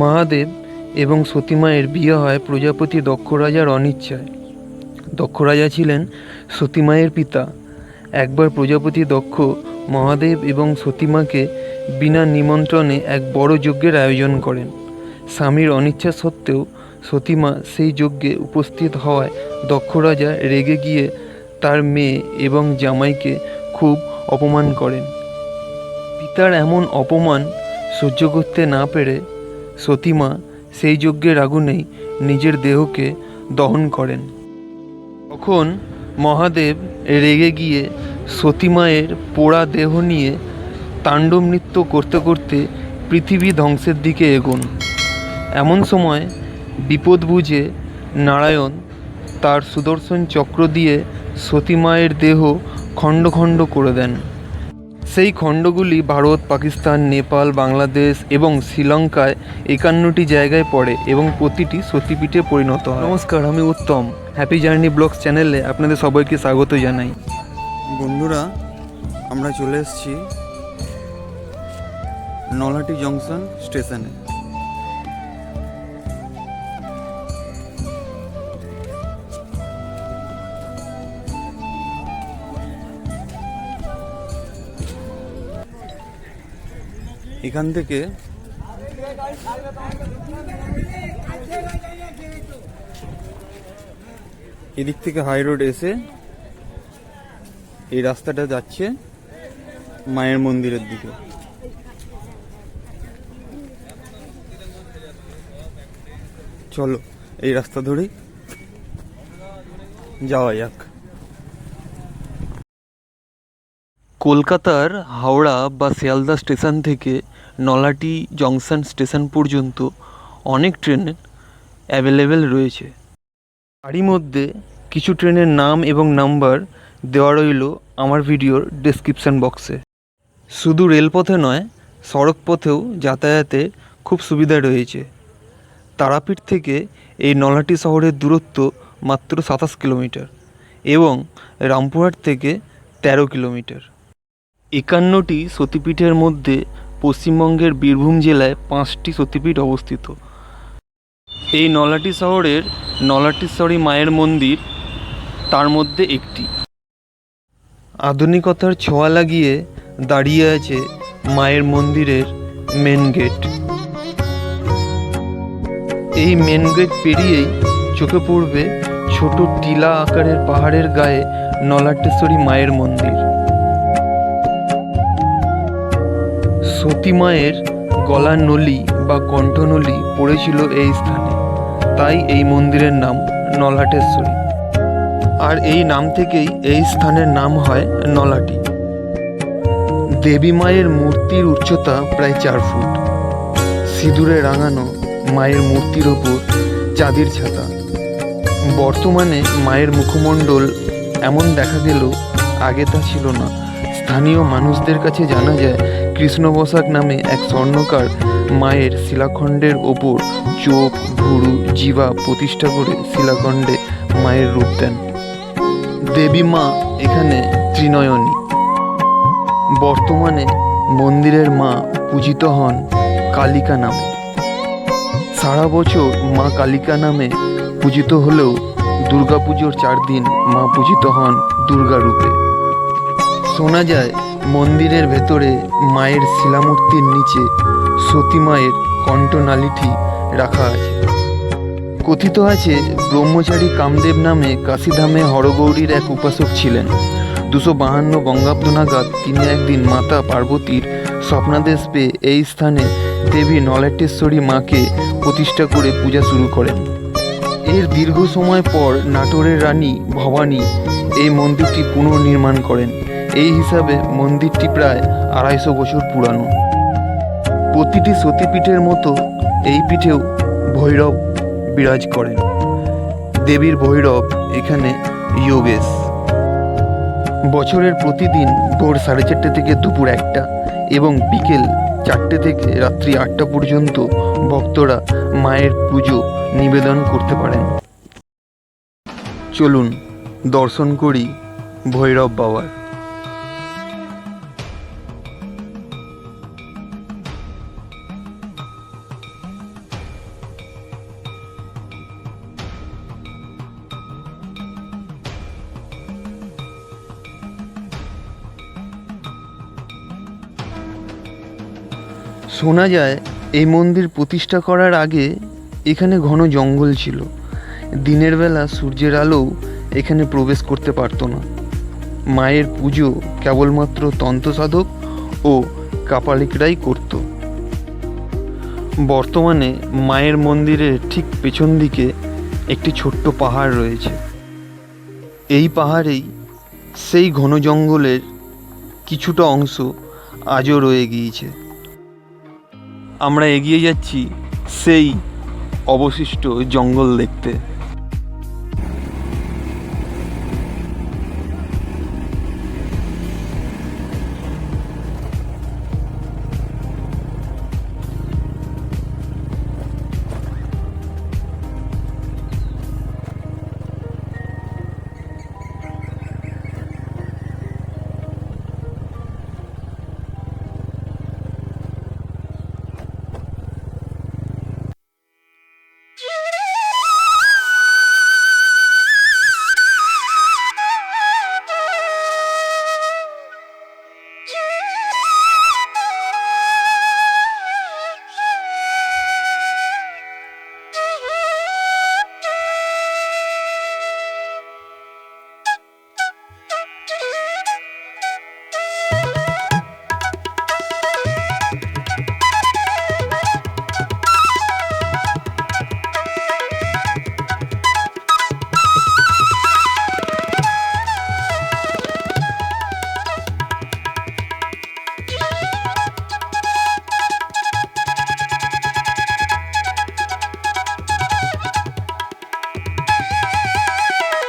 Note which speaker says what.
Speaker 1: মহাদেব এবং সতীমায়ের বিয়ে হয় প্রজাপতি দক্ষ রাজার অনিচ্ছায় দক্ষ রাজা ছিলেন সতীমায়ের পিতা। একবার প্রজাপতি দক্ষ মহাদেব এবং সতীমাকে বিনা নিমন্ত্রণে এক বড় যজ্ঞের আয়োজন করেন। স্বামীর অনিচ্ছা সত্ত্বেও সতীমা সেই যজ্ঞে উপস্থিত হওয়ায় দক্ষ রাজা রেগে গিয়ে তার মেয়ে এবং জামাইকে খুব অপমান করেন। পিতার এমন অপমান সহ্য করতে না পেরে সতীমা সেই যজ্ঞের আগুনেই নিজের দেহকে দহন করেন। তখন মহাদেব রেগে গিয়ে সতীমায়ের পোড়া দেহ নিয়ে তাণ্ডব নৃত্য করতে করতে পৃথিবী ধ্বংসের দিকে এগোন। এমন সময় বিপদ বুঝে নারায়ণ তার সুদর্শন চক্র দিয়ে সতীমায়ের দেহ খণ্ড খণ্ড করে দেন। সেই খণ্ডগুলি ভারত পাকিস্তান নেপাল বাংলাদেশ এবং শ্রীলঙ্কায় একান্নটি জায়গায় পড়ে এবং প্রতিটি সতীপীঠে পরিণত হয়। নমস্কার আমি উত্তম। হ্যাপি জার্নি ব্লগস চ্যানেলে আপনাদের সবাইকে স্বাগত জানাই।
Speaker 2: বন্ধুরা আমরা চলে এসেছি নলাটি জংশন স্টেশনে। এখান থেকে এদিক থেকে হাই রোড এসে এই রাস্তাটা যাচ্ছে মায়ের মন্দিরের দিকে। চলো, এই রাস্তা ধরেই যাওয়া যাক।
Speaker 1: কলকাতার হাওড়া বা শিয়ালদা স্টেশন থেকে নলাটি জংশন স্টেশন পর্যন্ত অনেক ট্রেন অ্যাভেলেবেল রয়েছে। তারই মধ্যে কিছু ট্রেনের নাম এবং নাম্বার দেওয়া রইল আমার ভিডিওর ডেসক্রিপশন বক্সে শুধু রেলপথে নয় সড়ক পথেও যাতায়াতের খুব সুবিধা রয়েছে। তারাপীঠ থেকে এই নলাটি শহরের দূরত্ব মাত্র সাতাশ কিলোমিটার এবং রামপুরহাট থেকে তেরো কিলোমিটার। একান্নটি সতীপীঠের মধ্যে পশ্চিমবঙ্গের বীরভূম জেলায় পাঁচটি সতীপীঠ অবস্থিত। এই নলাটি শহরের নলাটিশ্বরী মায়ের মন্দির, তার মধ্যে একটি। আধুনিকতার ছোঁয়া লাগিয়ে দাঁড়িয়ে আছে মায়ের মন্দিরের মেন গেট এই মেন গেট পেরিয়েই চোখে পড়বে ছোট টিলা আকারের পাহাড়ের গায়ে নলাটেশ্বরী মায়ের মন্দির। সতী মায়ের গলার নলি বা কণ্ঠনলি পড়েছিল এই স্থানে। তাই এই মন্দিরের নাম নলহাটেশ্বরী। আর এই নাম থেকেই এই স্থানের নাম হয় নলাটি দেবী মায়ের মূর্তির উচ্চতা প্রায় চার ফুট। সিঁদুরে রাঙানো মায়ের মূর্তির ওপর চাঁদের ছাতা। বর্তমানে মায়ের মুখমণ্ডল এমন দেখা গেল আগে তা ছিল না। স্থানীয় মানুষদের কাছে জানা যায় কৃষ্ণ বসাক নামে এক স্বর্ণকার মায়ের শিলাখণ্ডের ওপর চোখ, ভুরু জিভা প্রতিষ্ঠা করে শিলাখণ্ডে মায়ের রূপ দেন। দেবী মা এখানে ত্রিনয়নী। বর্তমানে মন্দিরের মা পূজিত হন কালিকা নামে। সারা বছর মা কালিকা নামে পূজিত হলেও দুর্গাপুজোর চার দিন মা পূজিত হন দুর্গা রূপে। শোনা যায় মন্দিরের ভেতরে মায়ের শিলামূর্তির নিচে সতী মায়ের কণ্ঠনালীটি রাখা আছে। কথিত আছে, ব্রহ্মচারী কামদেব নামে কাশীধামে হরগৌরীর এক উপাসক ছিলেন। দুশো বাহান্ন বঙ্গাব্দ নাগাদ তিনি একদিন মাতা পার্বতীর স্বপ্নাদেশ পেয়ে এই স্থানে দেবী নলেটেশ্বরী মাকে প্রতিষ্ঠা করে পূজা শুরু করেন। এর দীর্ঘ সময় পর নাটোরের রানী ভবানী এই মন্দিরটি পুনর্নির্মাণ করেন। এই হিসাবে মন্দিরটি প্রায় আড়াইশো বছর পুরানো। প্রতিটি সতীপীঠের মতো এই পিঠেও ভৈরব বিরাজ করেন। দেবীর ভৈরব এখানে যোগেশ বছরের প্রতিদিন ভোর সাড়ে চারটে থেকে দুপুর একটা এবং বিকেল চারটে থেকে রাত্রি আটটা পর্যন্ত ভক্তরা মায়ের পুজো নিবেদন করতে পারেন। চলুন দর্শন করি ভৈরব বাবার। শোনা যায়, এই মন্দির প্রতিষ্ঠা করার আগে এখানে ঘন জঙ্গল ছিল। দিনের বেলা সূর্যের আলোও এখানে প্রবেশ করতে পারতো না। মায়ের পুজো কেবলমাত্র তন্ত্রসাধক ও কাপালিকরাই করত। বর্তমানে মায়ের মন্দিরের ঠিক পেছন দিকে একটি ছোট্ট পাহাড় রয়েছে। এই পাহাড়েই সেই ঘন জঙ্গলের কিছুটা অংশ আজও রয়ে গিয়েছে। আমরা এগিয়ে যাচ্ছি সেই অবশিষ্ট জঙ্গল দেখতে।